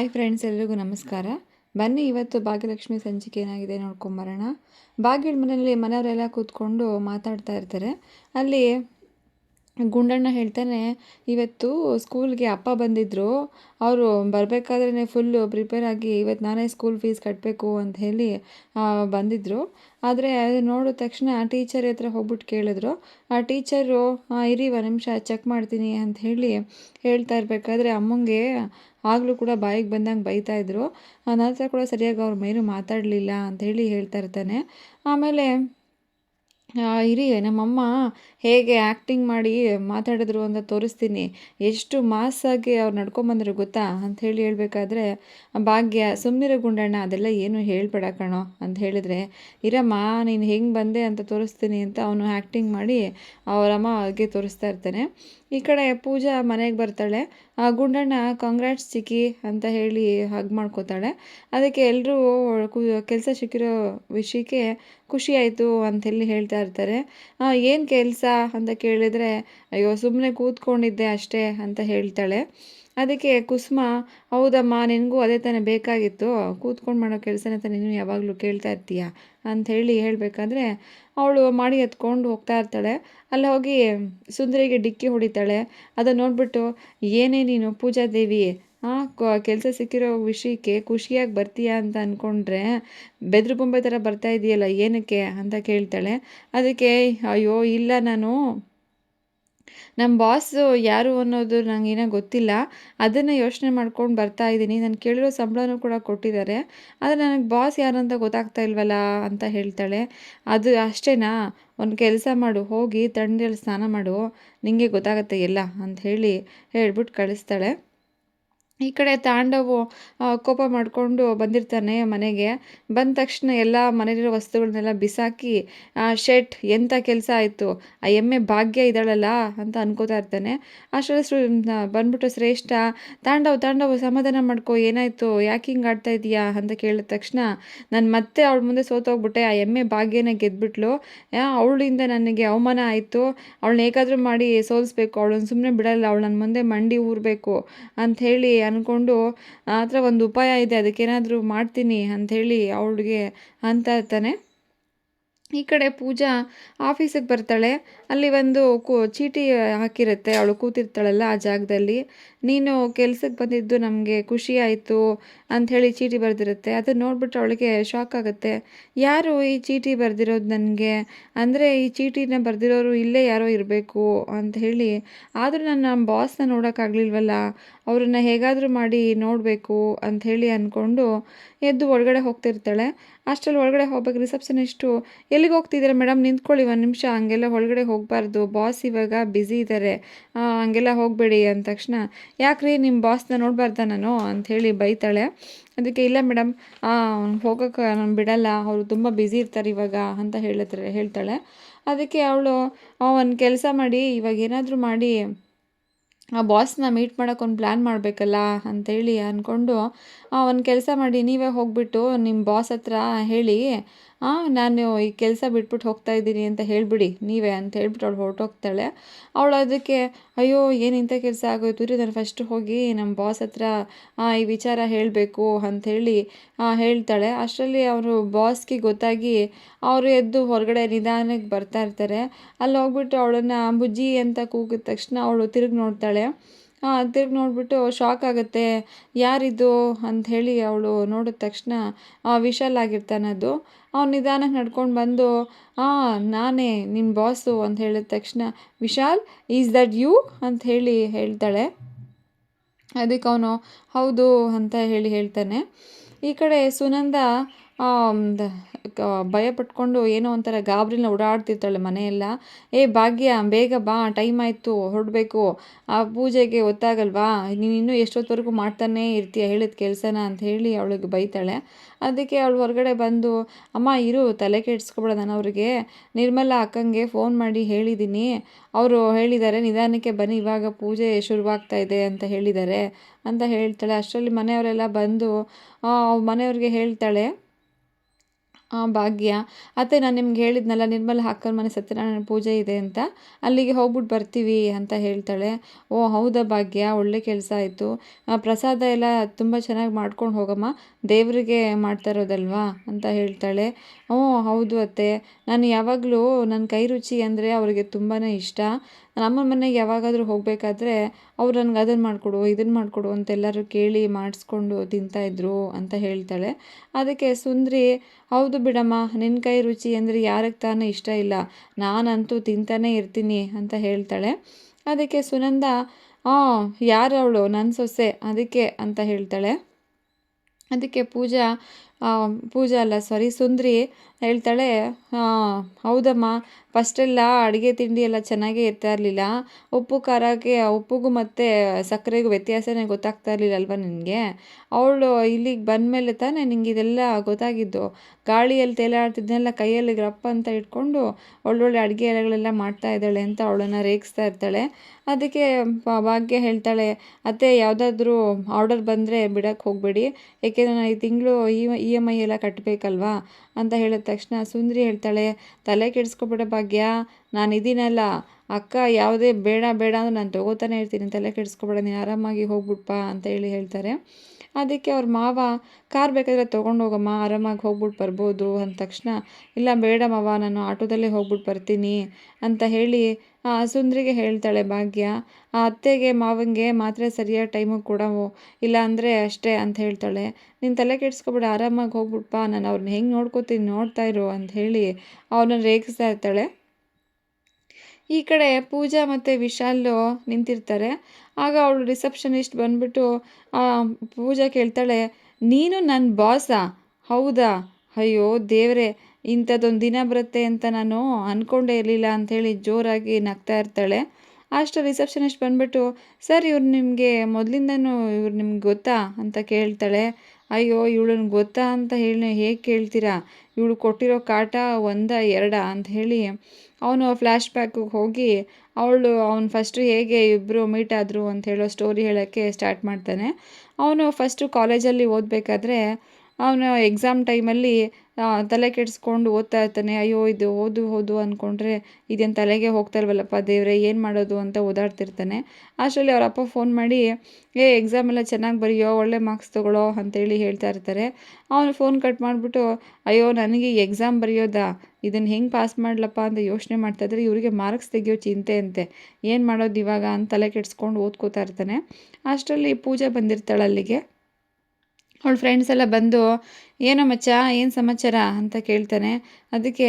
Hi friends, ಎಲ್ರಿಗೂ ನಮಸ್ಕಾರ. ಬನ್ನಿ ಇವತ್ತು ಭಾಗ್ಯಲಕ್ಷ್ಮಿ ಸಂಚಿಕೆ ಏನಾಗಿದೆ ನೋಡ್ಕೊಂಬರೋಣ ಭಾಗ್ಯದ ಮನೆಯಲ್ಲಿ ಮನೆಯವರೆಲ್ಲ ಕೂತ್ಕೊಂಡು ಮಾತಾಡ್ತಾ ಇರ್ತಾರೆ. ಅಲ್ಲಿ ಗುಂಡಣ್ಣ ಹೇಳ್ತಾನೆ, ಇವತ್ತು ಸ್ಕೂಲ್ಗೆ ಅಪ್ಪ ಬಂದಿದ್ದರು ಅವರು ಬರಬೇಕಾದ್ರೇ ಫುಲ್ಲು ಪ್ರಿಪೇರ್ ಆಗಿ ಇವತ್ತು ನಾನೇ ಸ್ಕೂಲ್ ಫೀಸ್ ಕಟ್ಟಬೇಕು ಅಂತ ಹೇಳಿ ಬಂದಿದ್ದರು ಆದರೆ ನೋಡಿದ ತಕ್ಷಣ ಟೀಚರ್ ಹತ್ರ ಹೋಗ್ಬಿಟ್ಟು ಕೇಳಿದ್ರು. ಆ ಟೀಚರು ಇರಿ ಒಂದು ನಿಮಿಷ ಚೆಕ್ ಮಾಡ್ತೀನಿ ಅಂತ ಹೇಳಿ ಹೇಳ್ತಾ ಇರಬೇಕಾದ್ರೆ ಅಮ್ಮಂಗೆ ಆಗಲೂ ಕೂಡ ಬಾಯಿಗೆ ಬಂದಂಗೆ ಬೈತಾಯಿದ್ರು ನನ್ನ ಹತ್ರ ಕೂಡ ಸರಿಯಾಗಿ ಅವ್ರ ಮೇಲೂ ಮಾತಾಡಲಿಲ್ಲ ಅಂತ ಹೇಳಿ ಹೇಳ್ತಾ ಇರ್ತಾನೆ. ಆಮೇಲೆ ಇರಿ, ನಮ್ಮಮ್ಮ ಹೇಗೆ ಆ್ಯಕ್ಟಿಂಗ್ ಮಾಡಿ ಮಾತಾಡಿದ್ರು ಅಂತ ತೋರಿಸ್ತೀನಿ. ಎಷ್ಟು ಮಾಸಾಗಿ ಅವ್ರು ನಡ್ಕೊಂಬಂದ್ರು ಗೊತ್ತಾ? ಅಂತ ಹೇಳಿ ಹೇಳಬೇಕಾದ್ರೆ, ಭಾಗ್ಯ ಸುಮ್ಮನಿರ ಗುಂಡಣ್ಣ, ಅದೆಲ್ಲ ಏನು ಹೇಳ್ಬೇಡ ಕಣೋ ಅಂತ ಹೇಳಿದರೆ, ಇರಮ್ಮ, ನೀನು ಹೆಂಗೆ ಬಂದೆ ಅಂತ ತೋರಿಸ್ತೀನಿ ಅಂತ ಅವನು ಆ್ಯಕ್ಟಿಂಗ್ ಮಾಡಿ ಅವರಮ್ಮ ಹಾಗೆ ತೋರಿಸ್ತಾ ಇರ್ತಾನೆ. ಈ ಕಡೆ ಪೂಜಾ ಮನೆಗೆ ಬರ್ತಾಳೆ. ಆ, ಗುಂಡಣ್ಣ ಕಾಂಗ್ರಾಟ್ಸ್ ಚಿಕ್ಕಿ ಅಂತ ಹೇಳಿ ಹಗ್ ಮಾಡ್ಕೋತಾಳೆ. ಅದಕ್ಕೆ ಎಲ್ಲರೂ ಕೆಲಸ ಸಿಕ್ಕಿರೋ ವಿಷಯಕ್ಕೆ ಖುಷಿ ಅಂತ ಹೇಳಿ ಹೇಳ್ತಾ ಇರ್ತಾರೆ. ಏನು ಕೆಲಸ ಅಂತ ಕೇಳಿದರೆ, ಅಯ್ಯೋ ಸುಮ್ಮನೆ ಕೂತ್ಕೊಂಡಿದ್ದೆ ಅಷ್ಟೇ ಅಂತ ಹೇಳ್ತಾಳೆ. ಅದಕ್ಕೆ ಕುಸುಮ, ಹೌದಮ್ಮ, ನಿನಗೂ ಅದೇ ತಾನೇ ಬೇಕಾಗಿತ್ತು. ಕೂತ್ಕೊಂಡು ಮಾಡೋ ಕೆಲಸನೇ ತಾನೇ ನೀನು ಯಾವಾಗಲೂ ಕೇಳ್ತಾ ಇರ್ತೀಯ ಅಂಥೇಳಿ ಹೇಳಬೇಕಾದ್ರೆ, ಅವಳು ಮಾಡಿ ಎತ್ಕೊಂಡು ಹೋಗ್ತಾ ಇರ್ತಾಳೆ. ಅಲ್ಲಿ, ಹೋಗಿ ಸುಂದರಿಗೆ ಡಿಕ್ಕಿ ಹೊಡಿತಾಳೆ. ಅದನ್ನು ನೋಡಿಬಿಟ್ಟು, ಏನೇ ನೀನು ಪೂಜಾ ದೇವಿ ಹಾಂ ಕೆಲಸ ಸಿಕ್ಕಿರೋ ವಿಷಯಕ್ಕೆ ಖುಷಿಯಾಗಿ ಬರ್ತೀಯಾ ಅಂತ ಅಂದ್ಕೊಂಡ್ರೆ ಬೆದ್ರ ಬೊಂಬೆ ಥರ ಬರ್ತಾ ಇದೆಯಲ್ಲ, ಏನಕ್ಕೆ ಅಂತ ಕೇಳ್ತಾಳೆ. ಅದಕ್ಕೆ, ಅಯ್ಯೋ, ಇಲ್ಲ ನಾನು. ನಮ್ಮ ಬಾಸು ಯಾರು ಅನ್ನೋದು ನನಗೇನೋ ಗೊತ್ತಿಲ್ಲ. ಅದನ್ನು ಯೋಚನೆ ಮಾಡ್ಕೊಂಡು ಬರ್ತಾ ಇದ್ದೀನಿ ನಾನು ಕೇಳಿರೋ ಸಂಬಳನೂ ಕೂಡ ಕೊಟ್ಟಿದ್ದಾರೆ. ಆದರೆ ನನಗೆ ಬಾಸ್ ಯಾರು ಅಂತ ಗೊತ್ತಾಗ್ತಾ ಇಲ್ವಲ್ಲ ಅಂತ ಹೇಳ್ತಾಳೆ. ಅದು ಅಷ್ಟೇನಾ? ಒಂದು ಕೆಲಸ ಮಾಡು, ಹೋಗಿ ತಣ್ಣೀರಲ್ಲಿ ಸ್ನಾನ ಮಾಡು. ನಿಮಗೆ ಗೊತ್ತಾಗುತ್ತೆ ಎಲ್ಲ ಅಂತ ಹೇಳಿ ಹೇಳ್ಬಿಟ್ಟು ಕಳಿಸ್ತಾಳೆ. ಈ ಕಡೆ ತಾಂಡವು ಕೋಪ ಮಾಡಿಕೊಂಡು ಬಂದಿರ್ತಾನೆ ಮನೆಗೆ. ಬಂದ ತಕ್ಷಣ ಎಲ್ಲ ಮನೇಲಿರೋ ವಸ್ತುಗಳನ್ನೆಲ್ಲ ಬಿಸಾಕಿ ಶೆಟ್ ಎಂಥ ಕೆಲಸ ಆಯಿತು? ಆ ಎಮ್ಮೆ ಭಾಗ್ಯ ಇದ್ದಾಳಲ್ಲ ಅಂತ ಅನ್ಕೋತಾ ಇರ್ತಾನೆ. ಅಷ್ಟರಲ್ಲಿ ಬಂದ್ಬಿಟ್ಟು ಶ್ರೇಷ್ಠ, ತಾಂಡವ್ ತಾಂಡವ್, ಸಮಾಧಾನ ಮಾಡ್ಕೋ, ಏನಾಯಿತು? ಯಾಕೆ ಹಿಂಗೆ ಆಡ್ತಾ ಇದೀಯಾ ಅಂತ ಕೇಳಿದ ತಕ್ಷಣ, ನಾನು ಮತ್ತೆ ಅವಳ ಮುಂದೆ ಸೋತೋಗ್ಬಿಟ್ಟೆ, ಆ ಎಮ್ಮೆ ಭಾಗ್ಯನ ಗೆದ್ಬಿಟ್ಲು. ಅವಳಿಂದ ನನಗೆ ಅವಮಾನ ಆಯಿತು. ಅವಳನ್ನ ಹೇಗಾದರೂ ಮಾಡಿ ಸೋಲಿಸ್ಬೇಕು. ಅವಳನ್ನ ಸುಮ್ಮನೆ ಬಿಡಲ್ಲ. ಅವಳು ನನ್ನ ಮುಂದೆ ಮಂಡಿ ಊರಬೇಕು. ಅಂಥೇಳಿ ಅಂದ್ಕೊಂಡು ಆ ಥರ ಒಂದು ಉಪಾಯ ಇದೆ, ಅದಕ್ಕೇನಾದರೂ ಮಾಡ್ತೀನಿ ಅಂಥೇಳಿ ಅವಳಿಗೆ ಅಂತ ಇರ್ತಾನೆ. ಈ ಕಡೆ ಪೂಜಾ ಆಫೀಸಿಗೆ ಬರ್ತಾಳೆ. ಅಲ್ಲಿ ಒಂದು ಕು ಚೀಟಿ ಹಾಕಿರುತ್ತೆ, ಅವಳು ಕೂತಿರ್ತಾಳಲ್ಲ ಆ ಜಾಗದಲ್ಲಿ. ನೀನು ಕೆಲಸಕ್ಕೆ ಬಂದಿದ್ದು ನಮಗೆ ಖುಷಿ ಆಯಿತು ಅಂಥೇಳಿ ಚೀಟಿ ಬರೆದಿರುತ್ತೆ. ಅದನ್ನು ನೋಡ್ಬಿಟ್ಟು ಅವಳಿಗೆ ಶಾಕ್ ಆಗುತ್ತೆ. ಯಾರು ಈ ಚೀಟಿ ಬರೆದಿರೋದು ನನಗೆ? ಅಂದರೆ ಈ ಚೀಟಿನ ಬರೆದಿರೋರು ಇಲ್ಲೇ ಯಾರೋ ಇರಬೇಕು ಅಂತ ಹೇಳಿ ಆದರೂ ನಾನು ನಮ್ಮ ಬಾಸ್ನ ನೋಡೋಕ್ಕಾಗಲಿಲ್ವಲ್ಲ? ಅವ್ರನ್ನ ಹೇಗಾದರೂ ಮಾಡಿ ನೋಡಬೇಕು ಅಂಥೇಳಿ ಅಂದ್ಕೊಂಡು ಎದ್ದು ಒಳಗಡೆ ಹೋಗ್ತಿರ್ತಾಳೆ. ಅಷ್ಟರಲ್ಲಿ ಒಳಗಡೆ ಹೋಗ್ಬೇಕು ರಿಸೆಪ್ಷನಿಸ್ಟು ಎಲ್ಲಿಗೆ ಹೋಗ್ತಿದ್ದೀರಾ ಮೇಡಮ್? ನಿಂತ್ಕೊಳ್ಳಿ ಒಂದು ನಿಮಿಷ. ಹಂಗೆಲ್ಲ ಒಳಗಡೆ ಹೋಗಬಾರ್ದು. ಬಾಸ್ ಇವಾಗ ಬ್ಯುಸಿ ಇದ್ದಾರೆ ಹಂಗೆಲ್ಲ ಹೋಗಬೇಡಿ ಅಂದ ತಕ್ಷಣ, ಯಾಕ್ರಿ ನಿಮ್ಮ ಬಾಸ್ನ ನೋಡಬಾರ್ದ ನಾನು? ಅಂಥೇಳಿ ಬೈತಾಳೆ. ಅದಕ್ಕೆ, ಇಲ್ಲ ಮೇಡಮ್ ಹೋಗೋಕ್ಕೆ ನಾನು ಬಿಡಲ್ಲ. ಅವರು ತುಂಬ ಬ್ಯುಸಿ ಇರ್ತಾರೆ ಇವಾಗ ಅಂತ ಹೇಳಿದ್ರೆ ಹೇಳ್ತಾಳೆ. ಅದಕ್ಕೆ ಅವಳು ಒಂದು ಕೆಲಸ ಮಾಡಿ ಇವಾಗ ಏನಾದರೂ ಮಾಡಿ ಆ ಬಾಸ್ನ ಮೀಟ್ ಮಾಡೋಕೆ ಒಂದು ಪ್ಲ್ಯಾನ್ ಮಾಡಬೇಕಲ್ಲ ಅಂಥೇಳಿ ಅಂದ್ಕೊಂಡು ಒಂದು ಕೆಲಸ ಮಾಡಿ ನೀವೇ ಹೋಗಿಬಿಟ್ಟು ನಿಮ್ಮ ಬಾಸ್ ಹತ್ರ ಹೇಳಿ ನಾನು ಈ ಕೆಲಸ ಬಿಟ್ಬಿಟ್ಟು ಹೋಗ್ತಾ ಇದ್ದೀನಿ ಅಂತ ಹೇಳಿಬಿಡಿ. ನೀವೇ ಅಂತ ಹೇಳ್ಬಿಟ್ಟು ಅವಳು ಹೊರಟೋಗ್ತಾಳೆ. ಅವಳು ಅದಕ್ಕೆ, ಅಯ್ಯೋ, ಏನು ಇಂಥ ಕೆಲಸ ಆಗೋಯ್ತು? ರೀ ನಾನು ಫಸ್ಟ್ ಹೋಗಿ ನಮ್ಮ ಬಾಸ್ ಹತ್ರ ಈ ವಿಚಾರ ಹೇಳಬೇಕು ಅಂಥೇಳಿ ಹೇಳ್ತಾಳೆ. ಅಷ್ಟರಲ್ಲಿ ಅವರು ಬಾಸ್ಗೆ ಗೊತ್ತಾಗಿ ಅವರು ಎದ್ದು ಹೊರಗಡೆ ನಿಧಾನಕ್ಕೆ ಬರ್ತಾ ಇರ್ತಾರೆ. ಅಲ್ಲಿ ಹೋಗ್ಬಿಟ್ಟು ಅವಳನ್ನು, ಬುಜ್ಜಿ ಅಂತ ಕೂಗಿದ ತಕ್ಷಣ ಅವಳು ತಿರುಗಿ ನೋಡ್ತಾಳೆ. ತಿರ್ಗಿ ನೋಡಿಬಿಟ್ಟು ಶಾಕ್ ಆಗುತ್ತೆ. ಯಾರಿದು ಹೇಳಿ ಅವಳು ನೋಡಿದ ತಕ್ಷಣ ವಿಶಾಲ್ ಆಗಿರ್ತಾನದು. ಅವ್ನು ನಿಧಾನಕ್ಕೆ ನಡ್ಕೊಂಡು ಬಂದು ಹಾಂ ನಾನೇ ನಿಮ್ಮ ಬಾಸು ಅಂತ ಹೇಳಿದ ತಕ್ಷಣ, ವಿಶಾಲ್ ಈಸ್ ದಟ್ ಯು ಅಂತ ಹೇಳಿ ಹೇಳ್ತಾಳೆ. ಅದಕ್ಕೆ ಅವನು, ಹೌದು, ಅಂತ ಹೇಳಿ ಹೇಳ್ತಾನೆ. ಈ ಕಡೆ ಸುನಂದ ಭಯ ಪಟ್ಕೊಂಡು ಏನೋ ಒಂಥರ ಗಾಬರಿನ ಓಡಾಡ್ತಿರ್ತಾಳೆ ಮನೆಯೆಲ್ಲ. ಏ, ಭಾಗ್ಯ, ಬೇಗ ಬಾ ಟೈಮ್ ಆಯಿತು, ಹೊರಡಬೇಕು. ಆ ಪೂಜೆಗೆ ಗೊತ್ತಾಗಲ್ವಾ ನೀನು ಇನ್ನೂ ಎಷ್ಟೊತ್ತವರೆಗೂ ಮಾಡ್ತಾನೇ ಇರ್ತೀಯ, ಹೇಳಿದ ಕೆಲಸನ? ಅಂತ ಹೇಳಿ ಅವಳಿಗೆ ಬೈತಾಳೆ. ಅದಕ್ಕೆ ಅವಳು ಹೊರಗಡೆ ಬಂದು, ಅಮ್ಮ, ಇರು, ತಲೆ ಕೆಡಿಸ್ಕೊಬೇಡ ನಾನು ಅವ್ರಿಗೆ. ನಿರ್ಮಲಾ ಅಕ್ಕಂಗೆ ಫೋನ್ ಮಾಡಿ ಹೇಳಿದ್ದೀನಿ ಅವರು ಹೇಳಿದ್ದಾರೆ ನಿಧಾನಕ್ಕೆ ಬನ್ನಿ, ಇವಾಗ ಪೂಜೆ ಶುರುವಾಗ್ತಾ ಇದೆ ಅಂತ ಹೇಳಿದ್ದಾರೆ ಅಂತ ಹೇಳ್ತಾಳೆ. ಅಷ್ಟರಲ್ಲಿ ಮನೆಯವರೆಲ್ಲ ಬಂದು ಮನೆಯವ್ರಿಗೆ ಹೇಳ್ತಾಳೆ. ಭಾಗ್ಯ. ಅತ್ತೆ, ನಾನು ನಿಮ್ಗೆ ಹೇಳಿದ್ನಲ್ಲ, ನಿರ್ಮಲ ಅಕ್ಕನ ಮನೆ ಸತ್ಯನಾರಾಯಣ ಪೂಜೆ ಇದೆ ಅಂತ. ಅಲ್ಲಿಗೆ ಹೋಗ್ಬಿಟ್ಟು ಬರ್ತೀವಿ ಅಂತ ಹೇಳ್ತಾಳೆ. ಓ, ಹೌದಾ ಭಾಗ್ಯ, ಒಳ್ಳೆ ಕೆಲಸ ಆಯಿತು. ಪ್ರಸಾದ ಎಲ್ಲ ತುಂಬ ಚೆನ್ನಾಗಿ ಮಾಡ್ಕೊಂಡು ಹೋಗಮ್ಮ. ದೇವರಿಗೆ ಮಾಡ್ತಾ ಇರೋದಲ್ವಾ ಅಂತ ಹೇಳ್ತಾಳೆ. ಹ್ಞೂ ಹೌದು ಅತ್ತೆ. ನಾನು ಯಾವಾಗಲೂ ನನ್ನ ಕೈ ರುಚಿ ಅಂದರೆ ಅವರಿಗೆ ತುಂಬಾ ಇಷ್ಟ. ನಮ್ಮ ಮನೆಗೆ ಯಾವಾಗಾದರೂ ಹೋಗಬೇಕಾದ್ರೆ ಅವ್ರು ನನಗೆ ಅದನ್ನು ಮಾಡಿಕೊಡು ಇದನ್ನು ಮಾಡಿಕೊಡು ಅಂತೆಲ್ಲರೂ ಕೇಳಿ ಮಾಡಿಸ್ಕೊಂಡು ತಿಂತಾಯಿದ್ರು ಅಂತ ಹೇಳ್ತಾಳೆ. ಅದಕ್ಕೆ ಸುಂದ್ರಿ, ಹೌದು ಬಿಡಮ್ಮ ನಿನ್ನ ಕೈ ರುಚಿ ಅಂದರೆ ಯಾರಿಗೆ ತಾನೇ ಇಷ್ಟ ಇಲ್ಲ. ನಾನಂತೂ ತಿಂತಾನೇ ಇರ್ತೀನಿ ಅಂತ ಹೇಳ್ತಾಳೆ. ಅದಕ್ಕೆ ಸುನಂದ ಹಾಂ ಅವಳು? ನನ್ನ ಸೊಸೆ? ಅದಕ್ಕೆ ಅಂತ ಹೇಳ್ತಾಳೆ. ಅದಕ್ಕೆ ಪೂಜಾ ಪೂಜಾ ಅಲ್ಲ ಸಾರಿ ಸುಂದ್ರಿ. ಹೇಳ್ತಾಳೆ ಹೌದಮ್ಮ. ಫಸ್ಟೆಲ್ಲ ಅಡುಗೆ ತಿಂಡಿ ಎಲ್ಲ ಚೆನ್ನಾಗೇ ಇರ್ತಾ ಇರಲಿಲ್ಲ. ಉಪ್ಪು ಖಾರಕ್ಕೆ ಉಪ್ಪಿಗೂ ಮತ್ತು ಸಕ್ಕರೆಗೂ ವ್ಯತ್ಯಾಸವೇ ಗೊತ್ತಾಗ್ತಾ ಇರಲಿಲ್ಲ ಅಲ್ವಾ ನಿನಗೆ? ಅವಳು ಇಲ್ಲಿಗೆ ಬಂದ ಮೇಲೆ ತಾನೇ ನಿಂಗೆ ಇದೆಲ್ಲ ಗೊತ್ತಾಗಿದ್ದು. ಗಾಳಿಯಲ್ಲಿ ತೇಲಾಡ್ತಿದ್ದನ್ನೆಲ್ಲ ಕೈಯಲ್ಲಿ ಗ್ರಪ್ಪ ಅಂತ ಇಟ್ಕೊಂಡು ಒಳ್ಳೊಳ್ಳೆ ಅಡುಗೆ ಎಲೆಗಳೆಲ್ಲ ಮಾಡ್ತಾ ಇದ್ದಾಳೆ ಅಂತ ಅವಳನ್ನು ರೇಗಿಸ್ತಾ ಇರ್ತಾಳೆ. ಅದಕ್ಕೆ ಭಾಗ್ಯ ಹೇಳ್ತಾಳೆ, ಅತ್ತೆ, ಯಾವುದಾದ್ರೂ ಆರ್ಡರ್ ಬಂದರೆ ಬಿಡೋಕ್ಕೆ ಹೋಗಬೇಡಿ. ಏಕೆಂದರೆ ನಾನು ಈ ತಿಂಗಳು ಇ ಇ, ಎಂ, ಐ ಎಲ್ಲ ಕಟ್ಟಬೇಕಲ್ವಾ ಅಂತ ಹೇಳಿದ ತಕ್ಷಣ ಸುಂದರಿ ಹೇಳ್ತಾಳೆ, ತಲೆ ಕೆಡಿಸ್ಕೊಬೇಡ ಭಾಗ್ಯ, ನಾನು ಇದ್ದೀನಲ್ಲ ಅಕ್ಕ, ಯಾವುದೇ ಬೇಡ ಬೇಡ ಅಂದ್ರೆ ನಾನು ತಗೋತಾನೆ ಇರ್ತೀನಿ. ತಲೆ ಕೆಡಿಸ್ಕೊಬೇಡ, ನೀನು ಆರಾಮಾಗಿ ಹೋಗ್ಬಿಟ್ಪಾ ಅಂತ ಹೇಳಿ ಹೇಳ್ತಾರೆ. ಅದಕ್ಕೆ ಅವ್ರ ಮಾವ, ಕಾರ್ ಬೇಕಾದರೆ ತೊಗೊಂಡು ಹೋಗಮ್ಮ, ಆರಾಮಾಗಿ ಹೋಗ್ಬಿಟ್ಟು ಬರ್ಬೋದು ಅಂದ ತಕ್ಷಣ, ಇಲ್ಲ ಬೇಡ ಮಾವ, ನಾನು ಆಟೋದಲ್ಲೇ ಹೋಗ್ಬಿಟ್ಟು ಬರ್ತೀನಿ ಅಂತ ಹೇಳಿ ಸುಂದ್ರಿಗೆ ಹೇಳ್ತಾಳೆ ಭಾಗ್ಯ. ಆ ಅತ್ತೆಗೆ ಮಾವನಿಗೆ ಮಾತ್ರೆ ಸರಿಯಾದ ಟೈಮಿಗೆ ಕೂಡ ಇಲ್ಲ ಅಂದರೆ ಅಷ್ಟೇ ಅಂತ ಹೇಳ್ತಾಳೆ. ನೀನು ತಲೆ ಕೆಡ್ಸ್ಕೊಬಿಡ, ಆರಾಮಾಗಿ ಹೋಗ್ಬಿಟ್ಪ ನಾನು ಅವ್ರನ್ನ ಹೆಂಗೆ ನೋಡ್ಕೋತೀನಿ ನೋಡ್ತಾ ಇರು ಅಂತ ಹೇಳಿ, ಅವನನ್ನು ರೇಗಿಸ್ತಾ ಇರ್ತಾಳೆ. ಈ ಕಡೆ ಪೂಜಾ ಮತ್ತು ವಿಶಾಲು ನಿಂತಿರ್ತಾರೆ. ಆಗ ಅವಳು ರಿಸೆಪ್ಷನಿಸ್ಟ್ ಬಂದುಬಿಟ್ಟು ಪೂಜಾ ಕೇಳ್ತಾಳೆ, ನೀನು ನನ್ನ ಬಾಸಾ? ಹೌದಾ? ಅಯ್ಯೋ, ದೇವರೇ ಇಂಥದ್ದೊಂದು ದಿನ ಬರುತ್ತೆ ಅಂತ ನಾನು ಅಂದ್ಕೊಂಡೇ ಇರಲಿಲ್ಲ ಅಂಥೇಳಿ ಜೋರಾಗಿ ನಗ್ತಾ ಇರ್ತಾಳೆ. ಅಷ್ಟು ರಿಸೆಪ್ಷನಿಸ್ಟ್ ಬಂದ್ಬಿಟ್ಟು, ಸರ್, ಇವ್ರು ನಿಮಗೆ ಮೊದಲಿಂದನೂ ಇವ್ರು ನಿಮ್ಗೆ ಗೊತ್ತಾ? ಅಂತ ಕೇಳ್ತಾಳೆ. ಅಯ್ಯೋ ಇವಳನ್ನ ಗೊತ್ತಾ? ಅಂತ ಹೇಳಿ ಹೇಗೆ ಕೇಳ್ತೀರಾ? ಇವಳು ಕೊಟ್ಟಿರೋ ಕಾಟ ಒಂದ ಎರಡ ಅಂತ ಹೇಳಿ, ಅವನು ಫ್ಲ್ಯಾಶ್ ಬ್ಯಾಕಿಗೆ ಹೋಗಿ, ಅವಳು, ಅವನು ಫಸ್ಟು ಹೇಗೆ ಇಬ್ಬರು ಮೀಟ್ ಆದರು? ಅಂತ ಹೇಳೋ ಸ್ಟೋರಿ ಹೇಳೋಕ್ಕೆ ಸ್ಟಾರ್ಟ್ ಮಾಡ್ತಾನೆ. ಅವನು ಫಸ್ಟು ಕಾಲೇಜಲ್ಲಿ ಓದಬೇಕಾದ್ರೆ ಅವನು ಎಕ್ಸಾಮ್ ಟೈಮಲ್ಲಿ ತಲೆ ಕೆಡಿಸ್ಕೊಂಡು ಓದ್ತಾ ಇರ್ತಾನೆ. ಅಯ್ಯೋ, ಇದು ಓದು ಓದು ಅಂದ್ಕೊಂಡ್ರೆ ಇದೇನು ತಲೆಗೆ ಹೋಗ್ತಾ ಇಲ್ವಲ್ಲಪ್ಪ ದೇವರೇ, ಏನು ಮಾಡೋದು ಅಂತ ಓದಾಡ್ತಿರ್ತಾನೆ. ಅಷ್ಟರಲ್ಲಿ ಅವ್ರ ಅಪ್ಪ ಫೋನ್ ಮಾಡಿ, ಏ ಎಕ್ಸಾಮ್ ಎಲ್ಲ ಚೆನ್ನಾಗಿ ಬರೆಯೋ, ಒಳ್ಳೆ ಮಾರ್ಕ್ಸ್ ತೊಗೊಳೋ ಅಂತೇಳಿ ಹೇಳ್ತಾ ಇರ್ತಾರೆ. ಅವನು ಫೋನ್ ಕಟ್ ಮಾಡಿಬಿಟ್ಟು, ಅಯ್ಯೋ, ನನಗೆ ಎಕ್ಸಾಮ್ ಬರೆಯೋದಾ? ಇದನ್ನು ಹೆಂಗೆ ಪಾಸ್ ಮಾಡ್ಲಪ್ಪ? ಅಂತ ಯೋಚನೆ ಮಾಡ್ತಾ ಇದ್ರೆ, ಇವರಿಗೆ ಮಾರ್ಕ್ಸ್ ತೆಗಿಯೋ ಚಿಂತೆ ಅಂತೆ. ಏನು ಮಾಡೋದು ಇವಾಗ? ಅಂತ ತಲೆ ಕೆಡಿಸ್ಕೊಂಡು ಓದ್ಕೋತಾ ಇರ್ತಾನೆ. ಅಷ್ಟರಲ್ಲಿ ಪೂಜೆ ಬಂದಿರ್ತಾಳೆ ಅಲ್ಲಿಗೆ. ಅವಳ ಫ್ರೆಂಡ್ಸ್ ಎಲ್ಲ ಬಂದು, ಏನೋ ಮಚ್ಚ, ಏನು ಸಮಾಚಾರ? ಅಂತ ಕೇಳ್ತಾನೆ. ಅದಕ್ಕೆ,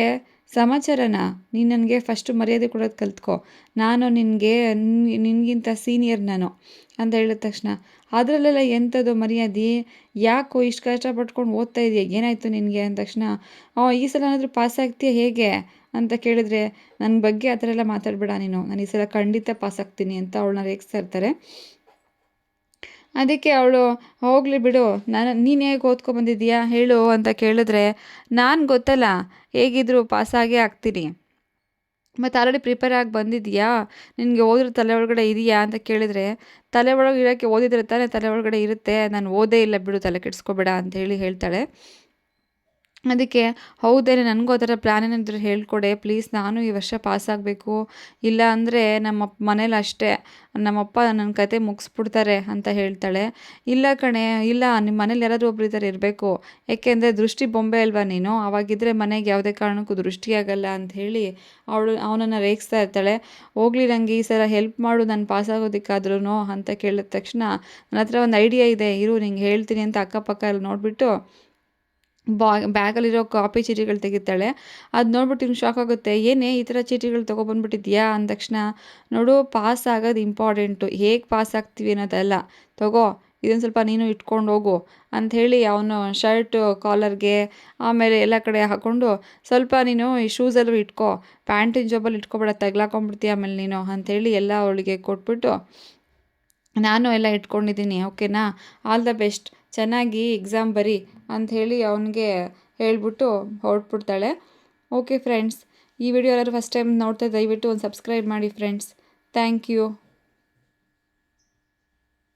ಸಮಾಚಾರನ? ನೀನು ನನಗೆ ಫಸ್ಟು ಮರ್ಯಾದೆ ಕೊಡೋದು ಕಲ್ತ್ಕೊ. ನಾನು ನಿನಗೆ, ನಿನಗಿಂತ ಸೀನಿಯರ್ ನಾನು. ಅಂತ ಹೇಳಿದ ತಕ್ಷಣ, ಅದರಲ್ಲೆಲ್ಲ ಎಂಥದ್ದು ಮರ್ಯಾದೆ? ಯಾಕೋ ಇಷ್ಟು ಕಷ್ಟಪಟ್ಕೊಂಡು ಓದ್ತಾ ಇದೆಯಾ? ಏನಾಯಿತು ನಿನಗೆ? ಅಂದ ತಕ್ಷಣ ಈ ಸಲ ಏನಾದರೂ ಪಾಸ್ ಆಗ್ತೀಯಾ ಹೇಗೆ? ಅಂತ ಕೇಳಿದ್ರೆ ನನ್ನ ಬಗ್ಗೆ ಆ ಥರ ಎಲ್ಲ ಮಾತಾಡಬೇಡ ನೀನು. ನಾನು ಈ ಸಲ ಖಂಡಿತ ಪಾಸ್ ಆಗ್ತೀನಿ ಅಂತ ಅವಳನ್ನ ರೇಗಿಸ್ತಾ ಇರ್ತಾರೆ. ಅದಕ್ಕೆ ಅವಳು, ಹೋಗಲಿ ಬಿಡು, ನಾನು, ನೀನು ಹೇಗೆ ಓದ್ಕೊ ಹೇಳು ಅಂತ ಕೇಳಿದ್ರೆ, ನಾನು ಗೊತ್ತಲ್ಲ, ಹೇಗಿದ್ರು ಪಾಸಾಗೇ ಆಗ್ತೀನಿ. ಮತ್ತು ಆಲ್ರೆಡಿ ಪ್ರಿಪೇರ್ ಆಗಿ ಬಂದಿದೆಯಾ ನಿನಗೆ ಓದಿರೋ ತಲೆ ಒಳಗಡೆ ಇದೆಯಾ ಅಂತ ಕೇಳಿದರೆ, ತಲೆ ಒಳಗೆ ಇರೋಕ್ಕೆ ಓದಿದ್ರೆ ತಾನೇ ತಲೆ ಒಳಗಡೆ ಇರುತ್ತೆ, ನಾನು ಓದೇ ಇಲ್ಲ ಬಿಡು, ತಲೆ ಕೆಡಿಸ್ಕೋಬೇಡ ಅಂತ ಹೇಳಿ ಹೇಳ್ತಾಳೆ. ಅದಕ್ಕೆ, ಹೌದೇನೆ, ನನಗೂ ಆ ಥರ ಪ್ಲ್ಯಾನ್ ಏನಾದರೂ ಹೇಳ್ಕೊಡೆ ಪ್ಲೀಸ್ ನಾನು ಈ ವರ್ಷ ಪಾಸ್ ಆಗಬೇಕು. ಇಲ್ಲ ಅಂದರೆ ನಮ್ಮ ಮನೇಲಿ ಅಷ್ಟೇ ನಮ್ಮಪ್ಪ ನನ್ನ ಕತೆ ಮುಗಿಸ್ಬಿಡ್ತಾರೆ ಅಂತ ಹೇಳ್ತಾಳೆ. ಇಲ್ಲ ಕಣೆ, ಇಲ್ಲ ನಿಮ್ಮ ಮನೇಲಿ ಯಾರಾದರೂ ಒಬ್ರು ಥರ ಇರಬೇಕು. ಏಕೆಂದರೆ ದೃಷ್ಟಿ ಬೊಂಬೆ ಅಲ್ವಾ ನೀನು? ಅವಾಗಿದ್ದರೆ ಮನೆಗೆ ಯಾವುದೇ ಕಾರಣಕ್ಕೂ ದೃಷ್ಟಿ ಆಗಲ್ಲ ಅಂತ ಹೇಳಿ ಅವಳು, ಅವನನ್ನು ರೇಗಿಸ್ತಾ ಇರ್ತಾಳೆ. ಹೋಗ್ಲಿ ನನಗೆ ಈ ಸಲ ಹೆಲ್ಪ್ ಮಾಡು, ನಾನು ಪಾಸ್ ಆಗೋದಕ್ಕಾದ್ರೂ ಅಂತ ಕೇಳಿದ ತಕ್ಷಣ, ನನ್ನ ಹತ್ರ ಒಂದು ಐಡಿಯಾ ಇದೆ, ಇರು, ನಿಂಗೆ ಹೇಳ್ತೀನಿ ಅಂತ ಅಕ್ಕಪಕ್ಕ ಎಲ್ಲ ನೋಡಿಬಿಟ್ಟು ಬಾ, ಬ್ಯಾಗಲ್ಲಿರೋ ಕಾಪಿ ಚೀಟಿಗಳು ತೆಗಿತಾಳೆ. ಅದು ನೋಡ್ಬಿಟ್ಟು ಇವ್ನು ಶಾಕ್ ಆಗುತ್ತೆ. ಏನೇ ಈ ಥರ ಚೀಟಿಗಳು ತೊಗೊಬಂದ್ಬಿಟ್ಟಿದ್ಯಾ ಅಂದ ತಕ್ಷಣ, ನೋಡು ಪಾಸ್ ಆಗೋದು ಇಂಪಾರ್ಟೆಂಟು ಹೇಗೆ ಪಾಸ್ ಆಗ್ತೀವಿ ಅನ್ನೋದಲ್ಲ. ತಗೋ, ಇದೊಂದು ಸ್ವಲ್ಪ ನೀನು ಇಟ್ಕೊಂಡು ಹೋಗು ಅಂಥೇಳಿ ಅವನು ಶರ್ಟ್ ಕಾಲರ್ಗೆ ಆಮೇಲೆ ಎಲ್ಲ ಕಡೆ ಹಾಕ್ಕೊಂಡು ಸ್ವಲ್ಪ ನೀನು ಈ ಶೂಸಲ್ಲೂ ಇಟ್ಕೋ. ಪ್ಯಾಂಟಿನ ಜಾಬಲ್ಲಿ ಇಟ್ಕೊಬೇಡ, ತಗ್ಲಾಕೊಂಡ್ಬಿಡ್ತೀಯ ಆಮೇಲೆ ನೀನು ಅಂಥೇಳಿ ಎಲ್ಲ ಅವಳಿಗೆ ಕೊಟ್ಬಿಟ್ಟು, ನಾನು ಎಲ್ಲ ಇಟ್ಕೊಂಡಿದ್ದೀನಿ ಓಕೆನಾ ಆಲ್ ದ ಬೆಸ್ಟ್ ಚೆನ್ನಾಗಿ ಎಕ್ಸಾಮ್ ಬರಿ. ಅಂಥೇಳಿ ಅವನಿಗೆ ಹೇಳ್ಬಿಟ್ಟು ಹೊರಟ್ಬಿಡ್ತಾಳೆ. ಓಕೆ ಫ್ರೆಂಡ್ಸ್ ಈ ವಿಡಿಯೋ ಎಲ್ಲರೂ ಫಸ್ಟ್ ಟೈಮ್ ನೋಡ್ತಾ ದಯವಿಟ್ಟು ಒಂದು ಸಬ್ಸ್ಕ್ರೈಬ್ ಮಾಡಿ ಫ್ರೆಂಡ್ಸ್ ಥ್ಯಾಂಕ್ ಯು